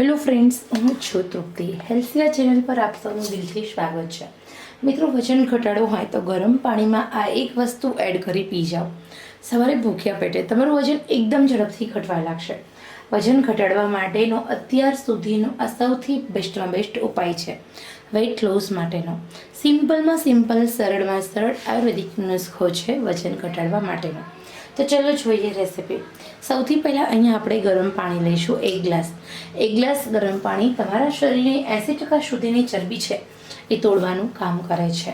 Hello friends હું છું તૃપ્તિ. હેલ્થિયા channel પર આપ સૌનું દિલથી સ્વાગત છે. મિત્રો, વજન ઘટાડવું હોય તો ગરમ પાણીમાં આ એક વસ્તુ એડ કરી પી જાઓ સવારે ભૂખ્યા પેટે તમારું વજન એકદમ ઝડપથી ઘટવા લાગશે. વજન ઘટાડવા માટેનો અત્યાર સુધીનો આ સૌથી બેસ્ટમાં બેસ્ટ ઉપાય છે. વેઇટ લોસ માટેનો. સિમ્પલમાં સિમ્પલ સરળમાં સરળ આયુર્વેદિક નુસ્ખો છે વજન ઘટાડવા માટેનો. તો ચલો જોઈએ રેસીપી સૌથી પહેલાં અહીંયા આપણે ગરમ પાણી લઈશું એક ગ્લાસ. એક ગ્લાસ ગરમ પાણી તમારા શરીરની એંસી ટકા સુધીની ચરબી છે. એ તોડવાનું કામ કરે છે.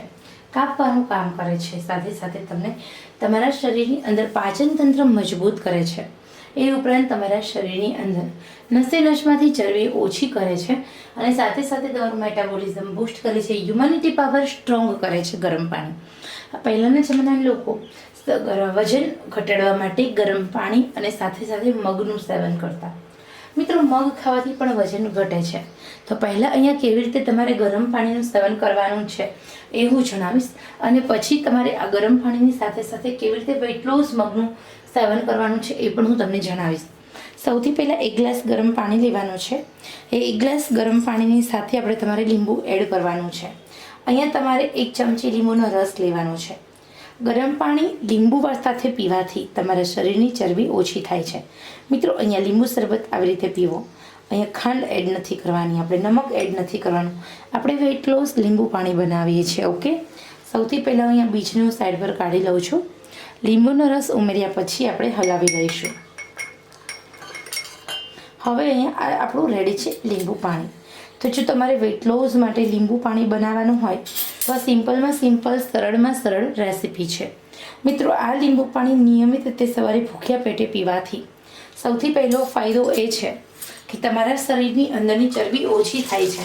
કાપવાનું કામ કરે છે. સાથે સાથે તમને તમારા શરીરની અંદર પાચન તંત્ર મજબૂત કરે છે. એ ઉપરાંત તમારા શરીરની અંદર. નસે નસમાંથી ચરબી ઓછી કરે છે અને સાથે સાથે તમારું મેટાબોલિઝમ બૂસ્ટ કરે છે. હ્યુમનિટી પાવર સ્ટ્રોંગ કરે છે ગરમ પાણી. પહેલાંના જમાનાના લોકો વજન ઘટાડવા માટે ગરમ પાણી અને સાથે સાથે મગનું સેવન કરતા. મિત્રો, મગ ખાવાથી પણ વજન ઘટે છે. તો પહેલાં અહીંયા કેવી રીતે તમારે ગરમ પાણીનું સેવન કરવાનું છે, એ હું જણાવીશ. અને પછી તમારે આ ગરમ પાણીની સાથે સાથે કેવી રીતે વેઇટ લોસ મગનું સેવન કરવાનું છે, એ પણ હું તમને જણાવીશ. સૌથી પહેલાં એક ગ્લાસ ગરમ પાણી લેવાનું છે. એ એક ગ્લાસ ગરમ પાણીની સાથે આપણે તમારે લીંબુ એડ કરવાનું છે. અહીંયા તમારે એક ચમચી લીંબુનો રસ લેવાનો છે. ગરમ પાણી, લીંબુ સાથે પીવાથી તમારા શરીરની ચરબી ઓછી થાય છે. મિત્રો, અહીંયા લીંબુ શરબત આવી રીતે પીવો. અહીંયા ખાંડ એડ નથી કરવાની, આપણે નમક એડ નથી કરવાનું. આપણે વેઇટ લોસ લીંબુ પાણી બનાવીએ છીએ, ઓકે? સૌથી પહેલાં અહીંયા બીજનું સાઈડ પર કાઢી લઉં છું. લીંબુનો રસ ઉમેર્યા પછી આપણે હલાવી લઈશું. હવે અહીંયા આપણું રેડી છે લીંબુ પાણી. તો જો તમારે વેટ લોસ માટે લીંબુ પાણી બનાવવાનું હોય તો સિમ્પલમાં સિમ્પલ, સરળમાં સરળ રેસીપી છે. મિત્રો, આ લીંબુ પાણી નિયમિત રીતે સવારે ભૂખ્યા પેટે પીવાથી સૌથી પહેલો ફાયદો એ છે કે તમારા શરીરની અંદરની ચરબી ઓછી થાય છે.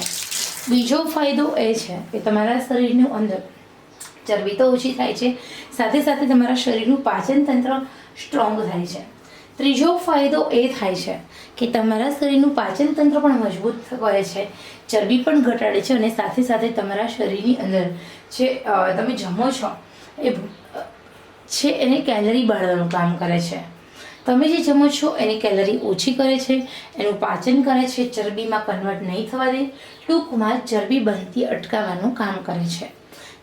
બીજો ફાયદો એ છે કે તમારા શરીરનું અંદર ચરબી તો ઓછી થાય છે, સાથે સાથે તમારા શરીરનું પાચન તંત્ર સ્ટ્રોંગ થાય છે. ત્રીજો ફાયદો એ થાય છે કે તમારા શરીરનું પાચન તંત્ર પણ મજબૂત કરે છે, ચરબી પણ ઘટાડે છે અને સાથે સાથે તમારા શરીરની અંદર જે તમે જમો છો એ છે એને કેલરી બાળવાનું કામ કરે છે. તમે જે જમો છો એની કેલરી ઓછી કરે છે, એનું પાચન કરે છે, ચરબીમાં કન્વર્ટ નહીં થવા દે, ટૂંકમાં ચરબી બનતી અટકાવવાનું કામ કરે છે.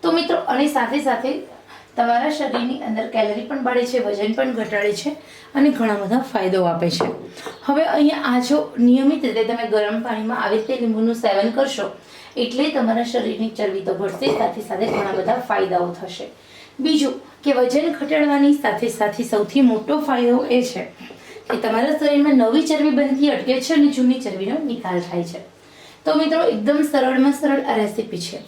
તો મિત્રો, અને સાથે સાથે તમારા શરીરની અંદર કેલરી પણ બાળે છે, વજન પણ ઘટાડે છે અને ઘણા બધા ફાયદો આપે છે. હવે અહીંયા આ જો નિયમિત રીતે તમે ગરમ પાણીમાં આવી રીતે લીંબુનું સેવન કરશો, એટલે તમારા શરીરની ચરબી તો ઘટશે, સાથે સાથે ઘણા બધા ફાયદાઓ થશે. બીજું કે વજન ઘટાડવાની સાથે સાથે સૌથી મોટો ફાયદો એ છે કે તમારા શરીરમાં નવી ચરબી બનતી અટકે છે અને જૂની ચરબીનો નિકાલ થાય છે. તો મિત્રો, એકદમ સરળમાં સરળ આ રેસીપી છે.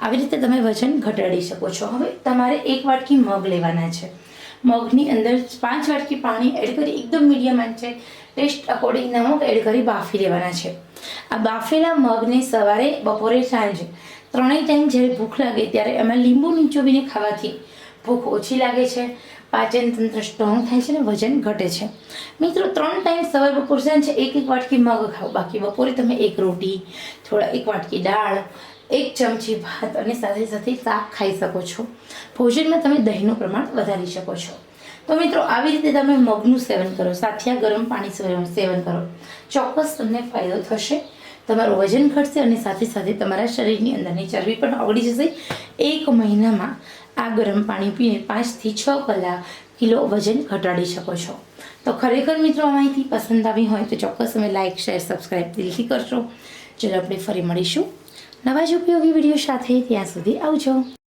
આવી રીતે તમે વજન ઘટાડી શકો છો. હવે તમારે એક વાટકી મગ લેવાના છે. મગની અંદર પાંચ વાટકી પાણી એડ કરી એકદમ મીડિયમ આંચે ટેસ્ટ અકોર્ડિંગ નમક એડ કરી બાફી લેવાના છે. આ બાફેલા મગને સવારે, બપોરે, સાંજે ત્રણેય ટાઈમ જ્યારે ભૂખ લાગે ત્યારે એમાં લીંબુ નીચોવીને ખાવાથી ભૂખ ઓછી લાગે છે. પાચન તંત્ર સ્ટ્રોંગ થાય છે અને વજન ઘટે છે. મિત્રો, ત્રણ ટાઈમ સવાર, બપોર, સાંજે એક એક વાટકી મગ ખાઓ. બાકી બપોરે તમે એક રોટી, થોડા એક વાટકી દાળ એક ચમચી ભાત અને સાથે સાથે શાક ખાઈ શકો છો. ભોજનમાં તમે દહીંનું પ્રમાણ વધારી શકો છો. તો મિત્રો, આવી રીતે તમે મગનું સેવન કરો, સાથિયા ગરમ પાણી સેવન કરો. ચોક્કસ તમને ફાયદો થશે. તમારું વજન ઘટશે અને સાથે સાથે તમારા શરીરની અંદરની ચરબી પણ ઓગળી જશે. એક મહિનામાં આ ગરમ પાણી પીને પાંચથી છ કલાક કિલો વજન ઘટાડી શકો છો. તો ખરેખર મિત્રો માહિતી પસંદ આવી હોય તો ચોક્કસ તમે લાઇક શેર સબસ્ક્રાઈબ દિલથી કરશો ચલો, આપણે ફરી મળીશું. નવા જ ઉપયોગી વીડિયો સાથે ત્યાં સુધી આવજો.